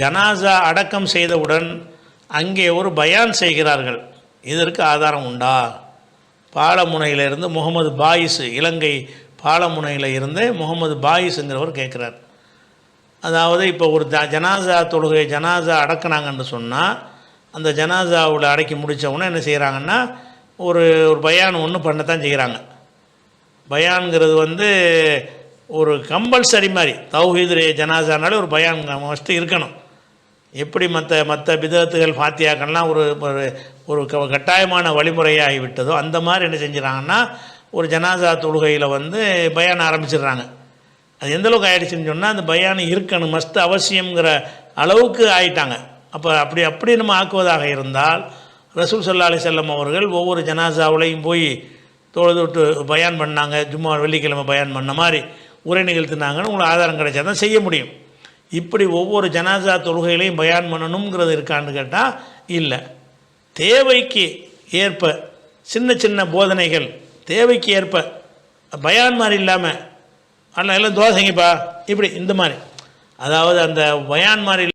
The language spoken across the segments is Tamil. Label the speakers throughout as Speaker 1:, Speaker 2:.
Speaker 1: ஜனாசா அடக்கம் செய்தவுடன் அங்கே ஒரு பயான் செய்கிறார்கள். இதற்கு ஆதாரம் உண்டா? பாலமுனையிலிருந்து முகமது பாயிஸ் இலங்கை பாலமுனையில் இருந்து முகமது பாயிஸுங்கிறவர் கேட்குறார். அதாவது இப்போ ஒரு த ஜனாசா தொழுகை ஜனாசா அடக்குனாங்கன்னு சொன்னால் அந்த ஜனாசாவில் அடக்கி முடித்தவுடனே என்ன செய்கிறாங்கன்னா ஒரு ஒரு பயான் ஒன்று பண்ணத்தான் செய்கிறாங்க பயான்ங்கிறது வந்து ஒரு கம்பல்சரி மாதிரி தௌஹீதுரே ஜனாசானாலே ஒரு பயான் ஃபஸ்ட்டு இருக்கணும். எப்படி மற்ற மற்ற விதத்துகள் பாத்தியாக்கள்லாம் ஒரு ஒரு ஒரு க- கட்டாயமான வழிமுறையாகிவிட்டதோ அந்த மாதிரி என்ன செஞ்சுறாங்கன்னா ஒரு ஜனாசா தொழுகையில் வந்து பயான் ஆரம்பிச்சிடுறாங்க. அது எந்தளவுக்கு ஆயிடுச்சுன்னு சொன்னால் அந்த பயானம் இருக்கணும் மஸ்ட் அவசியங்கிற அளவுக்கு ஆயிட்டாங்க. அப்போ அப்படி அப்படி நம்ம ஆக்குவதாக இருந்தால் ரசூல் சல்லா அலி செல்லம் அவர்கள் ஒவ்வொரு ஜனாசாவுலையும் போய் தொழுதுட்டு பயான் பண்ணாங்க ஜும்மா வெள்ளிக்கிழமை பயான் பண்ண மாதிரி உரை நிகழ்த்தினாங்கன்னு உங்களுக்கு ஆதாரம் கிடைச்சா தான் செய்ய முடியும். இப்படி ஒவ்வொரு ஜனாசா தொழுகைகளையும் பயான் பண்ணணுங்கிறது இருக்கான்னு கேட்டால் இல்லை. தேவைக்கு ஏற்ப சின்ன சின்ன போதனைகள் தேவைக்கு ஏற்ப பயான் மாதிரி இல்லாமல் அண்ணா எல்லாம் தோசைங்கப்பா இப்படி இந்த மாதிரி. அதாவது அந்த பயான் மாதிரி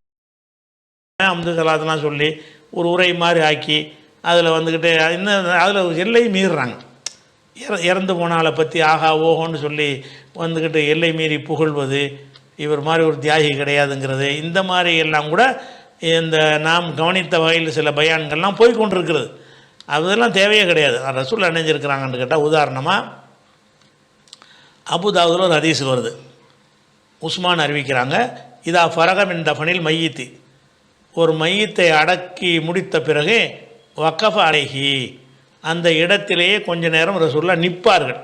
Speaker 1: அம்து சலாத்தெல்லாம் சொல்லி ஒரு உரை மாதிரி ஆக்கி அதில் வந்துக்கிட்டு இன்னும் அதில் எல்லையும் மீறுறாங்க. இற இறந்து போனாலை பற்றி ஆஹா ஓஹோன்னு சொல்லி வந்துக்கிட்டு எல்லை மீறி புகழ்வது இவர் மாதிரி ஒரு தியாகி கிடையாதுங்கிறது. இந்த மாதிரி எல்லாம் கூட இந்த நாம் கவனித்த வகையில் சில பயான்கள்லாம் போய் கொண்டிருக்கிறது அதெல்லாம் தேவையே கிடையாது. ரசூல் அணைஞ்சிருக்கிறாங்கன்னு கேட்டால் உதாரணமாக அபுதாபுதில் ஒரு ஹதீஸ் வருது. உஸ்மான் அறிவிக்கிறாங்க இதா ஃபரகம் என் ஃபனில் மையத்தி. ஒரு மையத்தை அடக்கி முடித்த பிறகு வக்கஃப அழகி அந்த இடத்திலேயே கொஞ்ச நேரம் ரசூல்லா நிற்பார்கள்.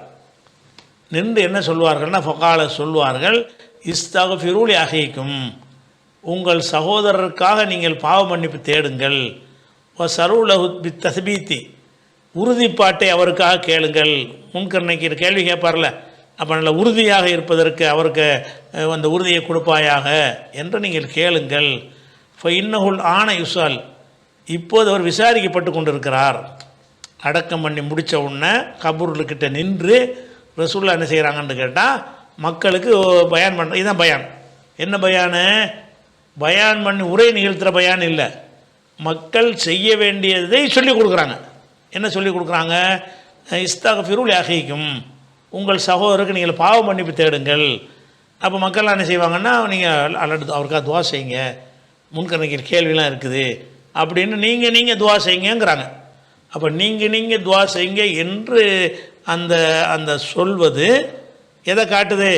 Speaker 1: நின்று என்ன சொல்வார்கள்னா ஃபொக்கால சொல்வார்கள். இஸ்தாக ஃபிரூலி அகைக்கும் உங்கள் சகோதரருக்காக நீங்கள் பாவ மன்னிப்பு தேடுங்கள். ஓ சருலஹு பி தஸ்பீத்தி. உறுதிப்பாட்டை அவருக்காக கேளுங்கள். முன்கர்ணைக்கு கேள்வி கேட்பார்ல. அப்போ நல்ல உறுதியாக இருப்பதற்கு அவருக்கு அந்த உறுதியை கொடுப்பாயாக என்று நீங்கள் கேளுங்கள். இப்போ இன்னகுள் ஆன யுசால் இப்போது அவர் விசாரிக்கப்பட்டு கொண்டிருக்கிறார். அடக்கம் பண்ணி முடித்த உடனே கபூர்கிட்ட நின்று ரசூல்லா என்ன செய்கிறாங்கன்னு கேட்டால் மக்களுக்கு பயான் பண்ணுற இதுதான் பயான். என்ன பயானு? பயான் பண்ணி உரை நிகழ்த்துகிற பயான் இல்லை. மக்கள் செய்ய வேண்டியதை சொல்லிக் கொடுக்குறாங்க. என்ன சொல்லிக் கொடுக்குறாங்க? இஸ்தாக ஃபிருள் அகைக்கும் உங்கள் சகோதரருக்கு நீங்கள் பாவ மன்னிப்பு தேடுங்கள். அப்போ மக்கள்லாம் என்ன செய்வாங்கன்னா நீங்கள் அல்லது அவருக்காக துவா செய்யுங்க. முன்கணக்கில் கேள்விலாம் இருக்குது. அப்படின்னு நீங்கள் நீங்கள் துவா செய்யுங்கிறாங்க அப்போ நீங்கள் நீங்கள் துவா செய்யுங்க என்று அந்த அந்த சொல்வது எதை காட்டுது?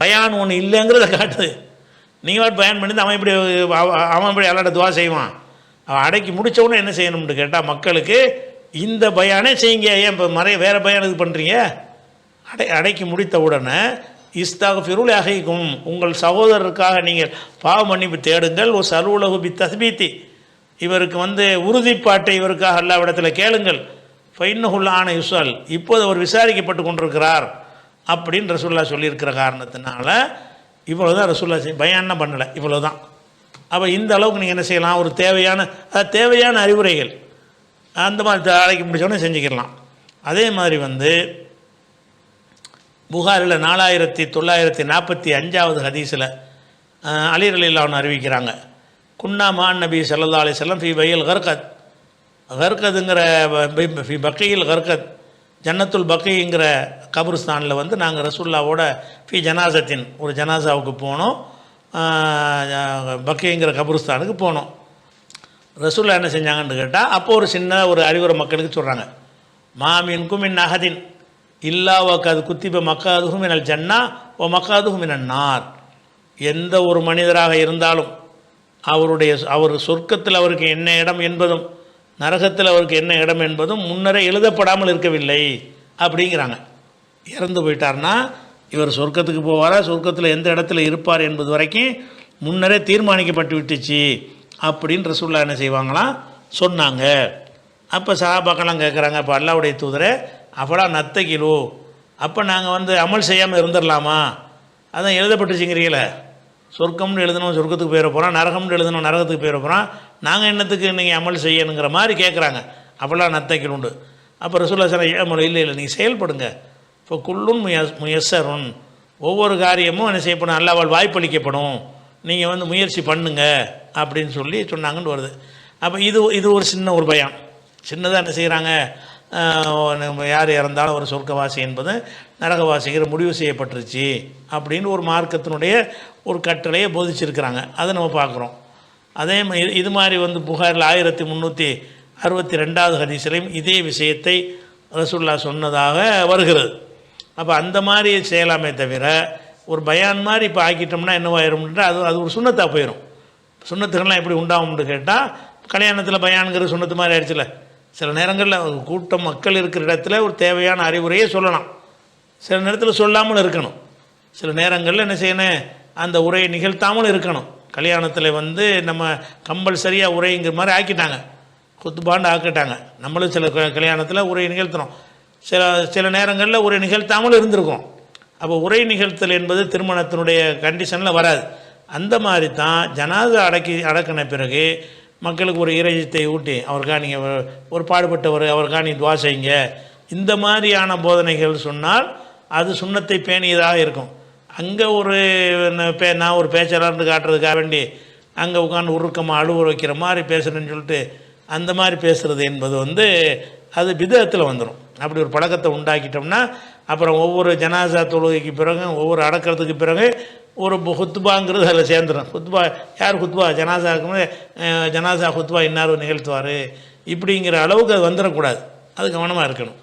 Speaker 1: பயான் ஒன்று இல்லைங்கிறத காட்டுது. நீங்கள் வாட்டு பயன் பண்ணி அவன் இப்படி அவன் இப்படி எல்லாட்ட துவா செய்வான். அவன் அடக்கி முடிச்ச என்ன செய்யணும்னு கேட்டால் மக்களுக்கு இந்த பயானே செய்யுங்க ஏன் இப்போ மறைய வேறு பயான் இது பண்ணுறீங்க அடை அடக்கி முடித்த உடனே இஸ்தாக பிருள் அகைக்கும் உங்கள் சகோதரருக்காக நீங்கள் பாவ மன்னிப்பு தேடுங்கள் ஒரு சர்வுலகு பி தஸ்பீத்தி. இவருக்கு வந்து உறுதிப்பாட்டை இவருக்காக எல்லா இடத்துல கேளுங்கள். ஃபைன்னஹுல் ஆன யுசால் இப்போது அவர் விசாரிக்கப்பட்டு கொண்டிருக்கிறார். அப்படின்னு ரசூல்லா சொல்லியிருக்கிற காரணத்தினால இவ்வளோ தான் ரசூல்லா செய் பயான்னா பண்ணலை இவ்வளோ தான் அப்போ இந்த அளவுக்கு நீங்கள் என்ன செய்யலாம்? ஒரு தேவையான தேவையான அறிவுரைகள். அந்த மாதிரி அழைக்க முடிச்சோடனே செஞ்சுக்கிடலாம். அதே மாதிரி வந்து புகாரில் நாலாயிரத்தி தொள்ளாயிரத்தி நாற்பத்தி அஞ்சாவது ஹதீஸில் அலீர் அலில்லான்னு அறிவிக்கிறாங்க. குன்னா மான் நபி சல்லா அலி செல்லம் ஃபி பையில் கர்கத். கர்கதுங்கிற ஃபி பக்கையில் கர்கத். ஜன்னத்துல் பக்கைங்கிற கபருஸ்தானில் வந்து நாங்கள் ரசுல்லாவோட ஃபி ஜனாசத்தின் ஒரு ஜனாசாவுக்கு போனோம். பக்கைங்கிற கபருஸ்தானுக்கு போனோம். ரசுல்லா என்ன செஞ்சாங்கன்னு கேட்டால் அப்போ ஒரு சின்ன ஒரு அறிவுரை மக்களுக்கு சொல்கிறாங்க மாமின்கும் மின் அகதின் இல்லா அது குத்திப மக்காதுகும் மினல் ஜன்னா ஓ மக்காதுகும் என நார். எந்த ஒரு மனிதராக இருந்தாலும் அவருடைய அவர் சொர்க்கத்தில் அவருக்கு என்ன இடம் என்பதும் நரகத்தில் அவருக்கு என்ன இடம் என்பதும் முன்னரே எழுதப்படாமல் இருக்கவில்லை அப்படிங்கிறாங்க. இறந்து போயிட்டார்னா இவர் சொர்க்கத்துக்கு போவாரா? சொர்க்கத்தில் எந்த இடத்துல இருப்பார் என்பது வரைக்கும் முன்னரே தீர்மானிக்கப்பட்டு விட்டுச்சு அப்படின்னு ரசூல்லா என்ன செய்வாங்களாம் சொன்னாங்க. அப்போ சஹாபாக்கெல்லாம் கேட்குறாங்க அப்போ அல்லாவுடைய தூதரை அவளா நத்த கிலோ அப்போ நாங்கள் வந்து அமல் செய்யாமல் இருந்துடலாமா அதான் எழுதப்பட்டுச்சுங்கிறீங்களே. சொர்க்கம்னு எழுதணும் சொர்க்கத்துக்கு போயிட போகிறோம் நரகம்னு எழுதணும் நரகத்துக்கு போயிட போகிறோம் நாங்கள் என்னத்துக்கு நீங்கள் அமல் செய்யணுங்கிற மாதிரி கேட்குறாங்க அப்போல்லாம் நத்தைக்கு உண்டு. அப்போ ரசூல்லா சார் இல்லை இல்லை நீங்கள் செயல்படுங்க. இப்போ குள்ளும் முயஸ் முயஸ்ஸருன். ஒவ்வொரு காரியமும் என்ன செய்யப்படும்? அல்லாவால் வாய்ப்பளிக்கப்படும். நீங்கள் வந்து முயற்சி பண்ணுங்க அப்படின்னு சொல்லி சொன்னாங்கன்னு வருது. அப்போ இது இது ஒரு சின்ன ஒரு பயம். சின்னதாக என்ன செய்கிறாங்க நம்ம யார் இறந்தாலும் ஒரு சொர்க்கவாசி என்பது நரகவாசிங்கிற முடிவு செய்யப்பட்டுருச்சு அப்படின்னு ஒரு மார்க்கத்தினுடைய ஒரு கட்டளையை போதிச்சிருக்கிறாங்க. அதை நம்ம பார்க்குறோம். அதே மாதிரி இது மாதிரி வந்து புகாரில் ஆயிரத்தி முந்நூற்றி அறுபத்தி ரெண்டாவது ஹதீஸ்லையும் இதே விஷயத்தை ரசுல்லா சொன்னதாக வருகிறது. அப்போ அந்த மாதிரி செய்யலாமே தவிர ஒரு பயான் மாதிரி இப்போ ஆக்கிட்டோம்னா என்னவாயிரும்ன்ற அது அது ஒரு சுண்ணத்தாக போயிடும் சுண்ணத்துக்கள்லாம் எப்படி உண்டாகும்னு கேட்டால் கல்யாணத்தில் பயானுங்கிற சுண்ணத்து மாதிரி ஆயிடுச்சுல. சில நேரங்களில் கூட்டம் மக்கள் இருக்கிற இடத்துல ஒரு தேவையான அறிவுரையே சொல்லலாம். சில நேரத்தில் சொல்லாமல் இருக்கணும். சில நேரங்களில் என்ன செய்யணும்? அந்த உரையை நிகழ்த்தாமல் இருக்கணும். கல்யாணத்தில் வந்து நம்ம கம்பல்சரியாக உரைங்கிற மாதிரி ஆக்கிட்டாங்க. குத்துபாண்டு ஆக்கிட்டாங்க. நம்மளும் சில க- கல்யாணத்தில் உரை நிகழ்த்துறோம் சில சில நேரங்களில் உரை நிகழ்த்தாமல் இருந்திருக்கும். அப்போ உரை நிகழ்த்தல் என்பது திருமணத்தினுடைய கண்டிஷனில் வராது. அந்த மாதிரி தான் ஜனாதா அடக்கி அடக்கின பிறகு மக்களுக்கு ஒரு இறையத்தை ஊட்டி அவருக்கா நீங்கள் ஒரு பாடுபட்டவர் அவருக்கா நீ துவா செய்யுங்க. இந்த மாதிரியான போதனைகள் சொன்னால் அது சுண்ணத்தை பேணியதாக இருக்கும். அங்கே ஒரு பே நான் ஒரு பேச்சாளர்னு காட்டுறதுக்காக வேண்டி அங்கே உட்காந்து உருக்கமாக அழுவ வைக்கிற மாதிரி பேசுகிறேன்னு சொல்லிட்டு அந்த மாதிரி பேசுகிறது என்பது வந்து அது விதத்தில் வந்துடும் அப்படி ஒரு பழக்கத்தை உண்டாக்கிட்டோம்னா அப்புறம் ஒவ்வொரு ஜனாசா தொழுகைக்கு பிறகு ஒவ்வொரு அடக்கிறதுக்கு பிறகு ஒரு பு- ஹுத்பாங்கிறது அதில் சேர்ந்துடும் ஹுத்பா யார் ஹுத்பா? ஜனாசா ஜனாசா ஹுத்பா இன்னார் நிகழ்த்துவார்? இப்படிங்கிற அளவுக்கு அது வந்துடக்கூடாது அது கவனமாக இருக்கணும்.